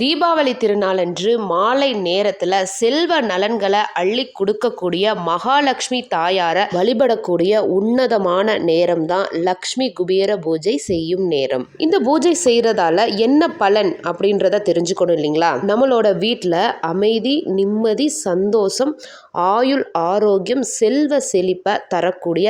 தீபாவளி திருநாளன்று மாலை நேரத்தில் செல்வ நலன்களை அள்ளி கொடுக்கக்கூடிய மகாலட்சுமி தாயாரை வழிபடக்கூடிய உன்னதமான நேரம் தான் லக்ஷ்மி குபேர பூஜை செய்யும் நேரம். இந்த பூஜை செய்கிறதால என்ன பலன் அப்படின்றத தெரிஞ்சுக்கணும் இல்லைங்களா? நம்மளோட வீட்டில் அமைதி நிம்மதி சந்தோஷம் ஆயுள் ஆரோக்கியம் செல்வ செழிப்பை தரக்கூடிய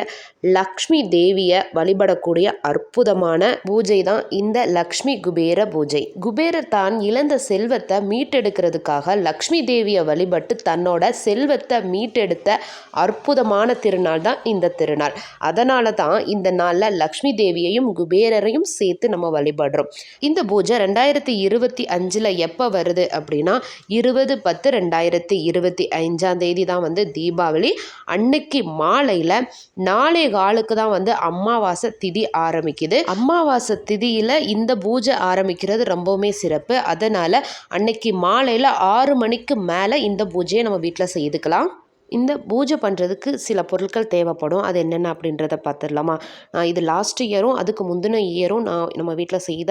லக்ஷ்மி தேவியை வழிபடக்கூடிய அற்புதமான பூஜை தான் இந்த லக்ஷ்மி குபேர பூஜை. குபேரர் தான் இழந்த செல்வத்தை மீட்டெடுக்கிறதுக்காக லக்ஷ்மி தேவியை வழிபட்டு தன்னோட செல்வத்தை மீட்டெடுத்த அற்புதமான திருநாள் தான் இந்த திருநாள். அதனால தான் இந்த நாளில் லக்ஷ்மி தேவியையும் குபேரரையும் சேர்த்து நம்ம வழிபடுறோம். இந்த பூஜை ரெண்டாயிரத்தி இருபத்தி அஞ்சில் எப்போ வருது அப்படின்னா இருபது பத்து ரெண்டாயிரத்தி இருபத்தி அஞ்சாம் தேதி தான் வந்து தீபாவளி. அன்னைக்கு மாலையில் நாளை காலுக்கு தான் வந்து அமாவாசை திதி ஆரம்பிக்குது. அம்மாவாசை திதியில் இந்த பூஜை ஆரம்பிக்கிறது ரொம்பவுமே சிறப்பு. அதனால் அன்னைக்கு மாலையில் ஆறு மணிக்கு மேலே இந்த பூஜையை நம்ம வீட்டில் செய்துக்கலாம். இந்த பூஜை பண்ணுறதுக்கு சில பொருட்கள் தேவைப்படும். அது என்னென்ன அப்படின்றத பார்த்துடலாமா? நான் இது லாஸ்ட் இயரும் அதுக்கு முந்தின இயரும் நான் நம்ம வீட்டில் செய்த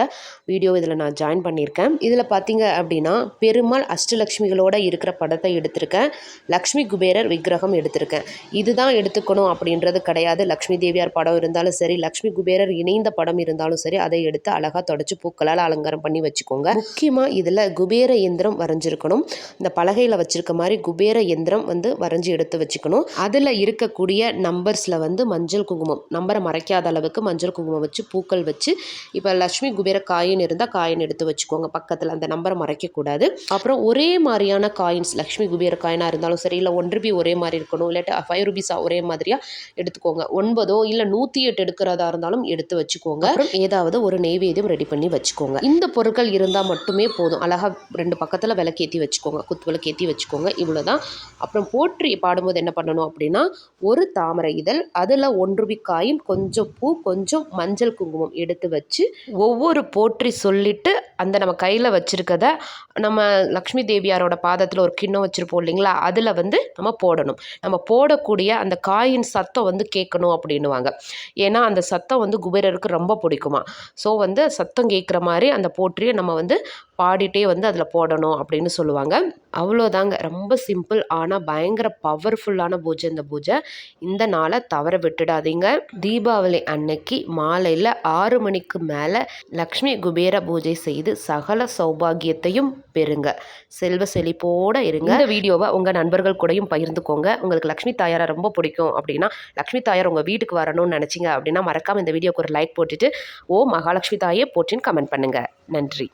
வீடியோ இதில் நான் ஜாயின் பண்ணியிருக்கேன். இதில் பார்த்தீங்க அப்படின்னா பெருமாள் அஷ்டலக்ஷ்மிகளோட இருக்கிற படத்தை எடுத்திருக்கேன். லக்ஷ்மி குபேரர் விக்கிரகம் எடுத்திருக்கேன். இதுதான் எடுத்துக்கணும் அப்படின்றது கிடையாது. லக்ஷ்மி தேவியார் படம் இருந்தாலும் சரி லக்ஷ்மி குபேரர் இணைந்த படம் இருந்தாலும் சரி அதை எடுத்து அழகாக தொடச்சி பூக்களால் அலங்காரம் பண்ணி வச்சுக்கோங்க. முக்கியமாக இதில் குபேர எந்திரம் வரைஞ்சிருக்கணும். இந்த பலகையில் வச்சுருக்க மாதிரி குபேர எந்திரம் வந்து வரைஞ்சி எடுத்து வச்சுக்கணும். அதில் இருக்கக்கூடிய நம்பர்ஸில் வந்து மஞ்சள் குங்குமம் நம்பரை மறைக்காத அளவுக்கு மஞ்சள் குங்குமம் வச்சு பூக்கள் வச்சு இப்போ லக்ஷ்மி குபேர காயின் இருந்தால் காயின் எடுத்து வச்சுக்கோங்க. பக்கத்தில் அந்த நம்பரை மறைக்கக்கூடாது அப்புறம் ஒரே மாதிரியான காயின்ஸ் லக்ஷ்மி குபேர காயினாக இருந்தாலும் சரி இல்லை ஒன் ருபி ஒரே மாதிரி இருக்கணும் இல்லாட்டி ஃபைவ் ருபீஸாக ஒரே மாதிரியாக எடுத்துக்கோங்க. ஒன்பதோ இல்லை நூற்றி எட்டு எடுக்கிறதா இருந்தாலும் எடுத்து வச்சுக்கோங்க. அப்புறம் ஏதாவது ஒரு நெய்வேத்தியம் ரெடி பண்ணி வச்சுக்கோங்க. இந்த பொருட்கள் இருந்தால் மட்டுமே போதும். அழகாக ரெண்டு பக்கத்தில் விளக்கேற்றி வச்சுக்கோங்க. குத்து விளக்கேற்றி வச்சுக்கோங்க. இவ்வளோதான் அப்புறம் போற்றி பாடும்போது என்ன பண்ணணும் அப்படின்னா ஒரு தாமரை இதழ் அதில் ஒன்று காயின் கொஞ்சம் பூ கொஞ்சம் மஞ்சள் குங்குமம் எடுத்து வச்சு ஒவ்வொரு போற்றி சொல்லிட்டு அந்த நம்ம கையில் வச்சுருக்கத நம்ம லக்ஷ்மி தேவியாரோட பாதத்தில் ஒரு கிண்ணம் வச்சுருப்போம் இல்லைங்களா? அதில் வந்து நம்ம போடணும். நம்ம போடக்கூடிய அந்த காயின் சத்தம் வந்து கேட்கணும் அப்படின்னுவாங்க. ஏன்னா அந்த சத்தம் வந்து குபேரருக்கு ரொம்ப பிடிக்குமா? ஸோ வந்து சத்தம் கேட்குற மாதிரி அந்த போற்றியை நம்ம வந்து பாடிட்டே வந்து அதில் போடணும் அப்படின்னு சொல்லுவாங்க. அவ்வளோதாங்க. ரொம்ப சிம்பிள். ஆனால் பயங்கர பவர்ஃபுல்லான பூஜை இந்த பூஜை. இந்த நாளை தவற விட்டுடாதீங்க. தீபாவளி அன்னைக்கு மாலையில் ஆறு மணிக்கு மேலே லக்ஷ்மி குபேர பூஜை செய்து செய்து சகல சௌபாகியத்தையும் பெறுங்க. செல்வ செழிப்போடு இருங்க. இந்த வீடியோவை உங்கள் நண்பர்கள் கூடயும் பகிர்ந்துக்கோங்க. உங்களுக்கு லக்ஷ்மி தாயாரை ரொம்ப பிடிக்கும் அப்படின்னா லக்ஷ்மி தாயார் உங்கள் வீட்டுக்கு வரணும்னு நினச்சிங்க அப்படின்னா மறக்காமல் இந்த வீடியோக்கு ஒரு லைக் போட்டுட்டு ஓ மகாலட்சுமி தாயே போட்டின்னு கமெண்ட் பண்ணுங்கள் நன்றி.